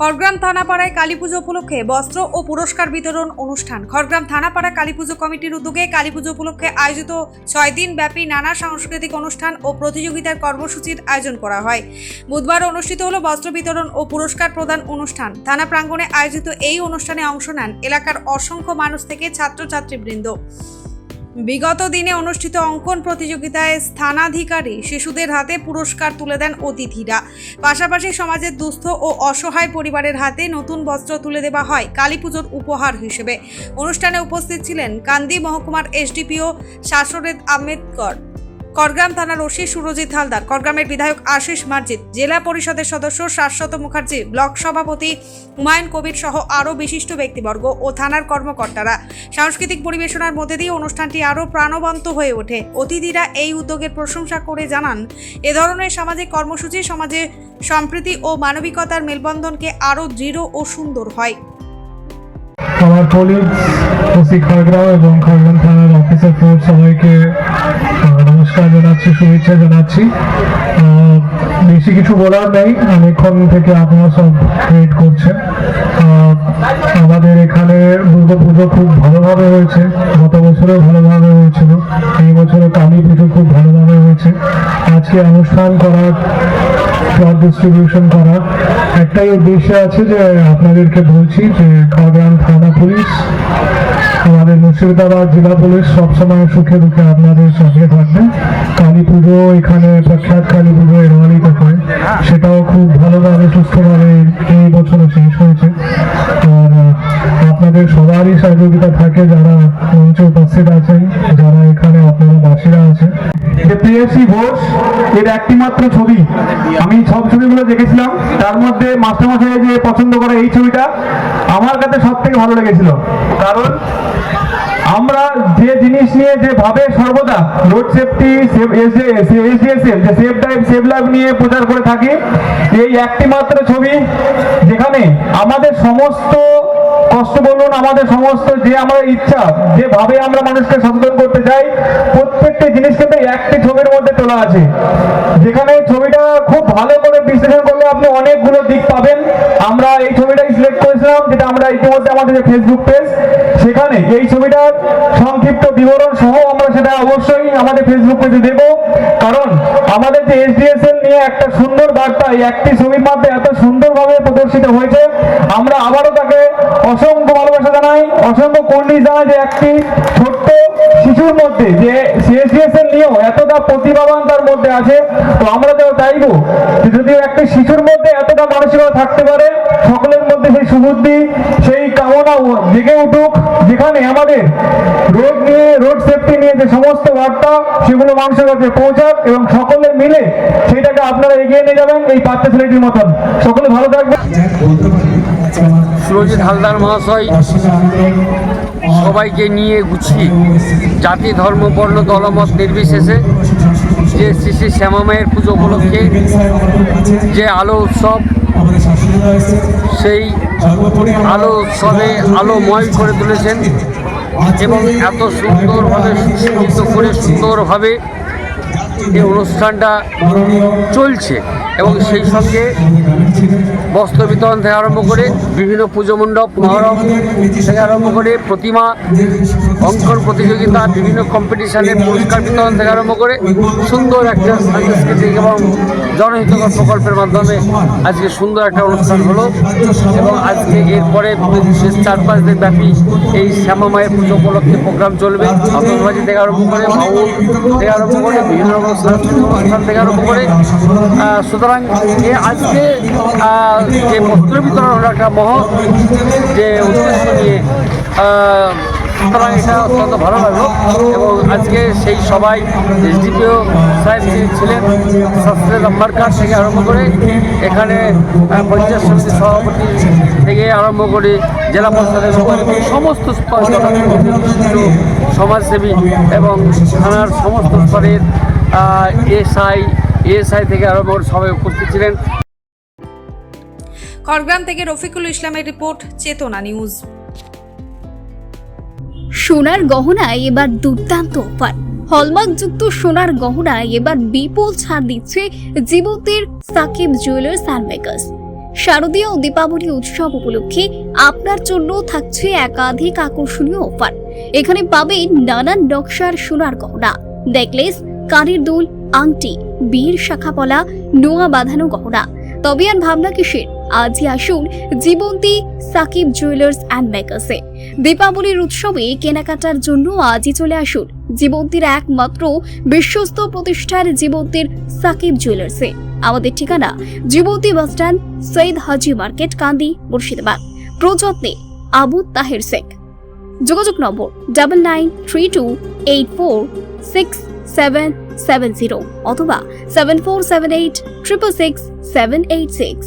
খড়গ্রাম থানাপাড়ায় কালী পুজো উপলক্ষে বস্ত্র ও পুরস্কার বিতরণ অনুষ্ঠান। খড়গ্রাম থানাপাড়া কালী পুজো কমিটির উদ্যোগে কালী পুজো উপলক্ষে আয়োজিত ছয় দিন ব্যাপী নানা সাংস্কৃতিক অনুষ্ঠান ও প্রতিযোগিতার কর্মসূচির আয়োজন করা হয়। বুধবার অনুষ্ঠিত হলো বস্ত্র বিতরণ ও পুরস্কার প্রদান অনুষ্ঠান। থানা প্রাঙ্গণে আয়োজিত এই অনুষ্ঠানে অংশ নেন এলাকার অসংখ্য মানুষ থেকে ছাত্রছাত্রীবৃন্দ। বিগত দিনে অনুষ্ঠিত অঙ্কন প্রতিযোগিতায় স্থানাধিকারী শিশুদের হাতে পুরস্কার তুলে দেন অতিথিরা। পাশাপাশি সমাজের দুস্থ ও অসহায় পরিবারের হাতে নতুন বস্ত্র তুলে দেওয়া হয় কালী পুজোর উপহার হিসেবে। অনুষ্ঠানে উপস্থিত ছিলেন কান্দি মহকুমার এসডিপিও শাসরেদ আম্বেদকর করগ্রাম থানার ওসি সুরজিৎ হালদার, করগ্রামের বিধায়ক আশিস মার্জিত, জেলা পরিষদের সদস্য শাশ্বত মুখার্জি, ব্লক সভাপতি হুমায়ুন কবির সহ আরও বিশিষ্ট ব্যক্তিবর্গ ও থানার কর্মকর্তারা। সাংস্কৃতিক পরিবেশনার মধ্যে দিয়ে অনুষ্ঠানটি আরও প্রাণবন্ত হয়ে ওঠে। অতিথিরা এই উদ্যোগের প্রশংসা করে জানান, এ ধরনের সামাজিক কর্মসূচি সমাজে সম্প্রীতি ও মানবিকতার মেলবন্ধনকে আরও দৃঢ় ও সুন্দর হয়। আমার কলিগ ওসি খড়গ্রাম এবং খড়গ্রাম থানার অফিসার সবাইকে নমস্কার জানাচ্ছি, শুভেচ্ছা জানাচ্ছি। বেশি কিছু বলার নেই অনেকক্ষণ থেকে আপনারা সব ওয়েট করছেন। আমাদের এখানে দুর্গা পুজো খুব ভালোভাবে হয়েছে, গত বছরও ভালোভাবে হয়েছিল, এই বছরও কালী পুজো খুব ভালোভাবে হয়েছে। আজকে অনুষ্ঠান করার ব্লাড ডিস্ট্রিবিউশন করা একটাই উদ্দেশ্য আছে যে আপনাদেরকে বলছি যে খড়গ্রাম থানা পুলিশ আমাদের মুর্শিদাবাদ জেলা পুলিশ সবসময় সুখে দুঃখে আপনাদের সঙ্গে থাকবে। কালী পুজো এখানে প্রখ্যাত কালী পুজো এরওয়ালিতে হয়। সেটাও খুব ভালোভাবে, সুস্থভাবে এই বছরও শেষ হয়েছে। আর আপনাদের সবারই সহযোগিতা থাকে যারা মঞ্চে উপস্থিত আছেন, যারা এখানে আপনারা বাসীরা আছেন। প্রিয়সী ঘোষ এর একটি মাত্র ছবি। আমি সব ছবিগুলো দেখেছিলাম, তার মধ্যে মাস্টারমশাই যে পছন্দ করে এই ছবিটা, আমার কাছে সব থেকে ভালো লেগেছিল। কারণ আমরা যে জিনিস নিয়ে যে ভাবে সর্বদা রোড সেফটি এসডিএসএল যে ড্রাইভ নিয়ে প্রচার করে থাকি। এই একটি মাত্র ছবি যেখানে আমাদের সমস্ত কষ্ট বলুন, আমাদের সমস্ত যে আমাদের ইচ্ছা, যেভাবে আমরা মানুষকে সচেতন করতে চাই, প্রত্যেকটি জিনিস কিন্তু একটি ছবির মধ্যে তোলা আছে। যেখানে ছবিটা খুব ভালো করে বিশ্লেষণ করলে আপনি অনেকগুলো দিক পাবেন। আমরা এই ছবিটাই সিলেক্ট করেছিলাম, যেটা আমরা ইতিমধ্যে আমাদের যে ফেসবুক পেজ সেখানে এই ছবিটার সংক্ষিপ্ত বিবরণ সহ সেটা অবশ্যই আমাদের ফেসবুক পেজে দেব। কারণ আমাদের যে এসডিএসএল নিয়ে একটা সুন্দর বার্তা, এই একটি ছবির মধ্যে এত সুন্দরভাবে প্রদর্শিত হয়েছে। আমরা আবারও তাকে অসংখ্য ভালোবাসা জানাই, অসংখ্য কর্নিশ জানাই যে একটি ছোট্ট শিশুর মধ্যে, যে সিএসডিএসএল নিয়েও এতটা প্রতিভাবান তার মধ্যে আছে। তো আমরা তো চাইব যদিও একটা শিশুর মধ্যে এতটা মানসিকতা থাকতে পারে, সকলের মধ্যে সেই সুবুদ্ধি কামনা জেগে উঠুক। যেখানে আমাদের রোড নিয়ে, রোড সেফটি নিয়ে যে সমস্ত বার্তা, সেগুলো মানুষের কাছে পৌঁছাক এবং সকলে মিলে সেইটাকে আপনারা এগিয়ে নিয়ে যাবেন এই বাচ্চা ছেলেটির মতন। সকলে ভালো থাকবেন। সুরজিৎ হালদার মহাশয়, সবাইকে নিয়ে গুছিয়ে জাতি, ধর্ম, বর্ণ, দলমত নির্বিশেষে যে শ্রী শ্রী শ্যামামায়ের পুজো উপলক্ষে যে আলো উৎসব সেই আলো সবে আলোময় করে তুলেছেন এবং এত সুন্দরভাবে সুসজ্জিত করে সুন্দরভাবে এই অনুষ্ঠানটা চলছে। এবং সেই সঙ্গে বস্ত্র বিতরণ থেকে আরম্ভ করে বিভিন্ন পুজো মণ্ডপ, মহরম থেকে আরম্ভ করে প্রতিমা, অঙ্কন প্রতিযোগিতা, বিভিন্ন কম্পিটিশনের পুরস্কার বিতরণ থেকে আরম্ভ করে সুন্দর একটা সাংস্কৃতিক এবং জনহিতকর প্রকল্পের মাধ্যমে আজকে সুন্দর একটা অনুষ্ঠান হলো এবং আজকে এরপরে শেষ চার পাঁচ দিন ব্যাপী এই শ্যামা মায়ের পুজো উপলক্ষে প্রোগ্রাম চলবে। আতঙ্কবাজি থেকে আরম্ভ করে বাউল থেকে আরম্ভ করে, বিভিন্ন রকম সাংস্কৃতিক অনুষ্ঠান থেকে আরম্ভ করে সুতরাং এ আজকে যে বস্ত্র বিতরণ একটা মহৎ যে উদ্দেশ্য নিয়ে সুতরাং এটা অত্যন্ত ভালো লাগল এবং আজকে সেই সবাই, এসডিপিও সাহেব যিনি ছিলেন শাস্ত্রের নাম্বার কার্ড থেকে আরম্ভ করে এখানে পঞ্চায়েত সমিতির সভাপতি থেকে আরম্ভ করে জেলা পরিষদের সভাপতি সমস্ত সমাজসেবী এবং থানার সমস্ত স্তরের এসআই এএসআই থেকে করে সবাই উপস্থিত ছিলেন। খড়গ্রাম থেকে রফিকুল ইসলামের রিপোর্ট চেতনা নিউজ। সোনার গহনায় এবার দুর্দান্ত অফার। হলমার্কযুক্ত সোনার গহনায় এবার বিপুল ছাড় দিচ্ছে জীবন্তের সাকিব জুয়েলার্স অ্যান্ড মেকার্স শারদীয় ও দীপাবলি উৎসব উপলক্ষে আপনার জন্য থাকছে একাধিক আকর্ষণীয় অফার। এখানে পাবেন নানান নকশার সোনার গহনা নেকলেস কানের দুল আংটি, বীর শাখা শাখাপলা নোয়া বাঁধানো গহনা। তবে আর ভাবনা কিসের? আজই আসুন জীবন্তী সাকিব জুয়েলার্স অ্যান্ড মেকার্সে। দীপাবলির উৎসবে কেনাকাটার জন্য আজই চলে আসুন জীবন্তীর একমাত্র বিশ্বস্ত প্রতিষ্ঠার জীবন্তীর সাকিব জুয়েলার্সে। আমাদের ঠিকানা Jibanti bus stand Syed Haji market, Kandi, Murshidabad. প্রযত্নে Abu Taher Sheikh. যোগাযোগ নম্বর double nine three two eight four six seven seven zero অথবা seven four seven eight triple six seven eight six